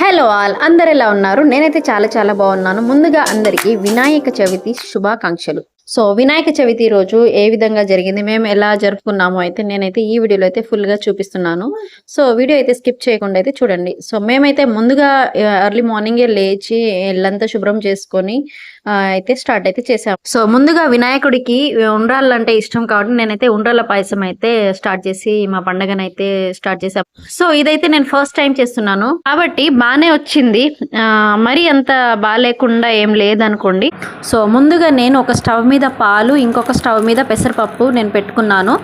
Hello all అందరు ఎలా ఉన్నారు? నేనైతే చాలా చాలా బాగున్నాను. ముందుగా అందరికీ వినాయక చవితి శుభాకాంక్షలు. సో వినాయక చవితి రోజు ఏ విధంగా జరిగింది మేము ఎలా జరుపుకున్నామో అయితే నేనైతే ఈ వీడియోలో అయితే ఫుల్గా చూపిస్తున్నాను. సో వీడియో అయితే స్కిప్ చేయకుండా అయితే చూడండి. సో మేమైతే ముందుగా ఎర్లీ మార్నింగే లేచి ఇల్లంతా శుభ్రం చేసుకొని అయితే స్టార్ట్ అయితే చేసాం సో ముందుగా వినాయకుడికి ఉండ్రాళ్ళు అంటే ఇష్టం కాబట్టి నేనైతే ఉండ్రాళ్ళ పాయసం అయితే స్టార్ట్ చేసి మా పండగనైతే స్టార్ట్ చేసాం సో ఇదైతే నేను ఫస్ట్ టైం చేస్తున్నాను. కాబట్టి బాగానే వచ్చింది. మరి అంత బాగాలేకుండా ఏం లేదనుకోండి. సో ముందుగా నేను ఒక స్టవ్ మీద పాలు ఇంకొక స్టవ్ మీద పెసరపప్పు నేను పెట్టుకున్నాను.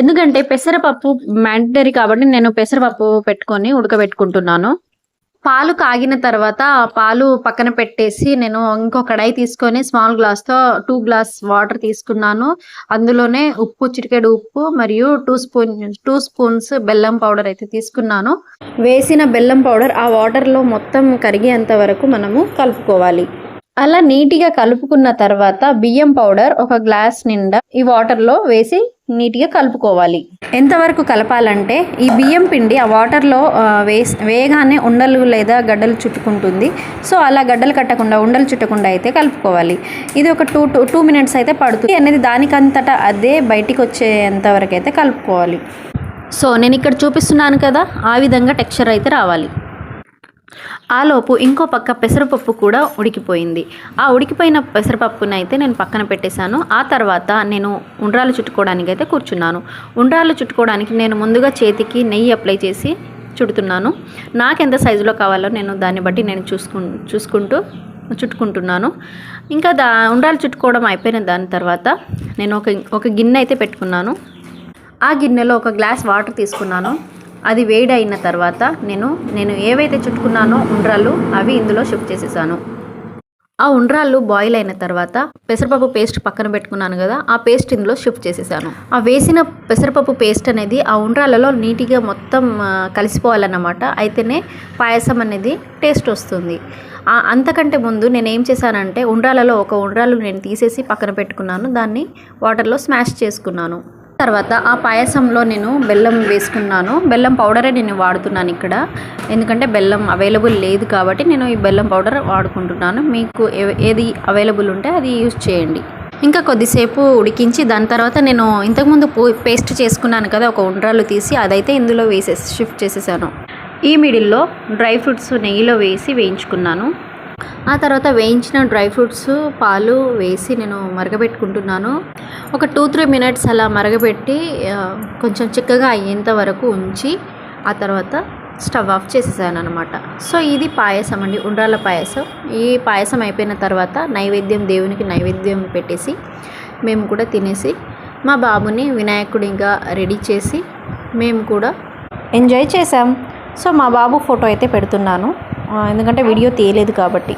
ఎందుకంటే పెసరపప్పు మ్యాండటరీ కాబట్టి నేను పెసరపప్పు పెట్టుకొని ఉడకబెట్టుకుంటున్నాను. పాలు కాగిన తర్వాత ఆ పాలు పక్కన పెట్టేసి నేను ఇంకో కడాయి తీసుకొని స్మాల్ గ్లాస్తో టూ గ్లాస్ వాటర్ తీసుకున్నాను. అందులోనే ఉప్పు చిటికెడు ఉప్పు మరియు టూ స్పూన్ టూ స్పూన్స్ బెల్లం పౌడర్ అయితే తీసుకున్నాను. వేసిన బెల్లం పౌడర్ ఆ వాటర్లో మొత్తం కరిగేంత వరకు మనము కలుపుకోవాలి. అలా నీట్గా కలుపుకున్న తర్వాత బియ్యం పౌడర్ ఒక గ్లాస్ నిండా ఈ వాటర్లో వేసి నీట్గా కలుపుకోవాలి. ఎంతవరకు కలపాలంటే ఈ బియ్యం పిండి ఆ వాటర్లో వేస్ వేయగానే ఉండలు లేదా గడ్డలు చుట్టుకుంటుంది. సో అలా గడ్డలు కట్టకుండా ఉండలు చుట్టకుండా అయితే కలుపుకోవాలి. ఇది ఒక టూ టూ టూ మినిట్స్ అయితే పడుతుంది. అనేది దానికంతటా అదే బయటికి వచ్చేంత వరకు అయితే కలుపుకోవాలి. సో నేను ఇక్కడ చూపిస్తున్నాను కదా ఆ విధంగా టెక్స్చర్ అయితే రావాలి. ఆలోపు ఇంకో పక్క పెసరపప్పు కూడా ఉడికిపోయింది. ఆ ఉడికిపోయిన పెసరపప్పుని అయితే నేను పక్కన పెట్టేశాను. ఆ తర్వాత నేను ఉండ్రాలు చుట్టుకోవడానికి అయితే కూర్చున్నాను. ఉండ్రాలు చుట్టుకోవడానికి నేను ముందుగా చేతికి నెయ్యి అప్లై చేసి చుడుతున్నాను. నాకు ఎంత సైజులో కావాలో నేను దాన్ని బట్టి నేను చూసుకు చూసుకుంటూ చుట్టుకుంటున్నాను. ఇంకా దా ఉండ్రాలు చుట్టుకోవడం అయిపోయిన దాని తర్వాత నేను ఒక ఒక గిన్నె అయితే పెట్టుకున్నాను. ఆ గిన్నెలో ఒక గ్లాస్ వాటర్ తీసుకున్నాను. అది వేడి అయిన తర్వాత నేను నేను ఏవైతే చుట్టుకున్నానో ఉండ్రాళ్ళు అవి ఇందులో షిఫ్ట్ చేసేసాను. ఆ ఉండ్రాళ్ళు బాయిల్ అయిన తర్వాత పెసరపప్పు పేస్ట్ పక్కన పెట్టుకున్నాను కదా ఆ పేస్ట్ ఇందులో షిఫ్ట్ చేసేసాను. ఆ వేసిన పెసరపప్పు పేస్ట్ అనేది ఆ ఉండ్రాళ్ళలో నీట్గా మొత్తం కలిసిపోవాలన్నమాట. అయితేనే పాయసం అనేది టేస్ట్ వస్తుంది. ఆ, అంతకంటే ముందు నేను ఏం చేశానంటే ఉండ్రాలలో ఒక ఉండ్రాళ్ళు నేను తీసేసి పక్కన పెట్టుకున్నాను. దాన్ని వాటర్లో స్మాష్ చేసుకున్నాను. తర్వాత ఆ పాయసంలో నేను బెల్లం వేసుకున్నాను. బెల్లం పౌడరే నేను వాడుతున్నాను ఇక్కడ. ఎందుకంటే బెల్లం అవైలబుల్ లేదు కాబట్టి నేను ఈ బెల్లం పౌడర్ వాడుకుంటున్నాను. మీకు ఏ- ఏది అవైలబుల్ ఉంటే అది యూజ్ చేయండి. ఇంకా కొద్దిసేపు ఉడికించి దాని తర్వాత నేను ఇంతకుముందు పో- పేస్ట్ చేసుకున్నాను కదా ఒక ఉండ్రాలు తీసి అదైతే ఇందులో వేసేసి షిఫ్ట్ చేసేసాను. ఈ మిడిల్లో డ్రై ఫ్రూట్స్ నెయ్యిలో వేసి వేయించుకున్నాను. ఆ తర్వాత వేయించిన డ్రై ఫ్రూట్స్ పాలు వేసి నేను మరగబెట్టుకుంటున్నాను. ఒక టూ త్రీ మినిట్స్ అలా మరగబెట్టి కొంచెం చిక్కగా అయ్యేంత వరకు ఉంచి ఆ తర్వాత స్టవ్ ఆఫ్ చేసేసాను అనమాట సో ఇది పాయసం అండి ఉండ్రాల పాయసం. ఈ పాయసం అయిపోయిన తర్వాత నైవేద్యం దేవునికి నైవేద్యం పెట్టేసి మేము కూడా తినేసి మా బాబుని వినాయకుడిగా రెడీ చేసి మేము కూడా ఎంజాయ్ చేసాం సో మా బాబు ఫోటో అయితే పెడుతున్నాను. ఎందుకంటే వీడియో తీయలేదు కాబట్టి.